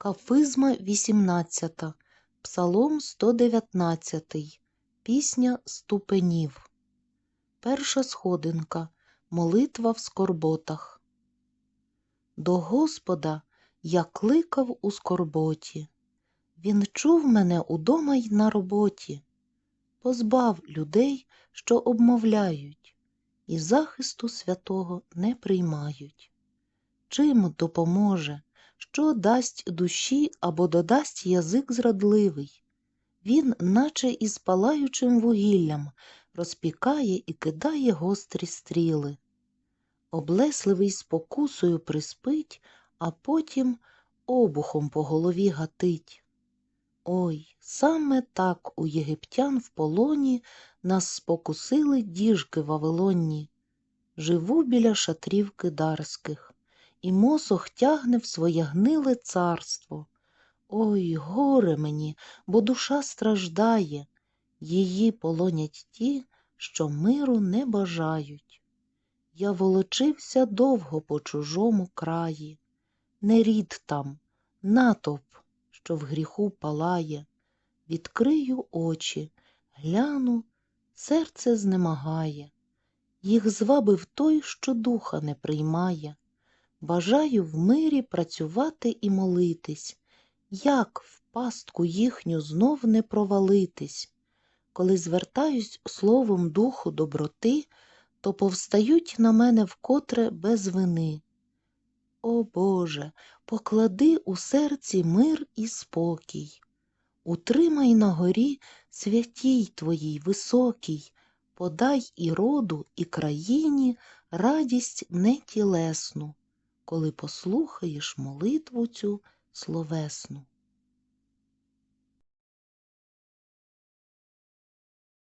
Кафизма 18, Псалом 119, Пісня ступенів. Перша сходинка. Молитва в скорботах. До Господа я кликав у скорботі. Він чув мене удома й на роботі. Позбав людей, що обмовляють, і захисту святого не приймають. Чим допоможе, що дасть душі або додасть язик зрадливий? Він, наче із палаючим вугіллям, розпікає і кидає гострі стріли. Облесливий спокусою приспить, а потім обухом по голові гатить. Ой, саме так у єгиптян в полоні нас спокусили діжки вавилонні. Живу біля шатрів кидарських, і мосох тягне в своє гниле царство. Ой, горе мені, бо душа страждає, її полонять ті, що миру не бажають. Я волочився довго по чужому краї, не рід там, натовп, що в гріху палає. Відкрию очі, гляну, серце знемагає. Їх звабив той, що духа не приймає. Бажаю в мирі працювати і молитись, як в пастку їхню знов не провалитись. Коли звертаюсь словом духу доброти, то повстають на мене вкотре без вини. О Боже, поклади у серці мир і спокій. Утримай на горі святій Твоїй високій, подай і роду, і країні радість нетілесну, коли послухаєш молитву цю словесну.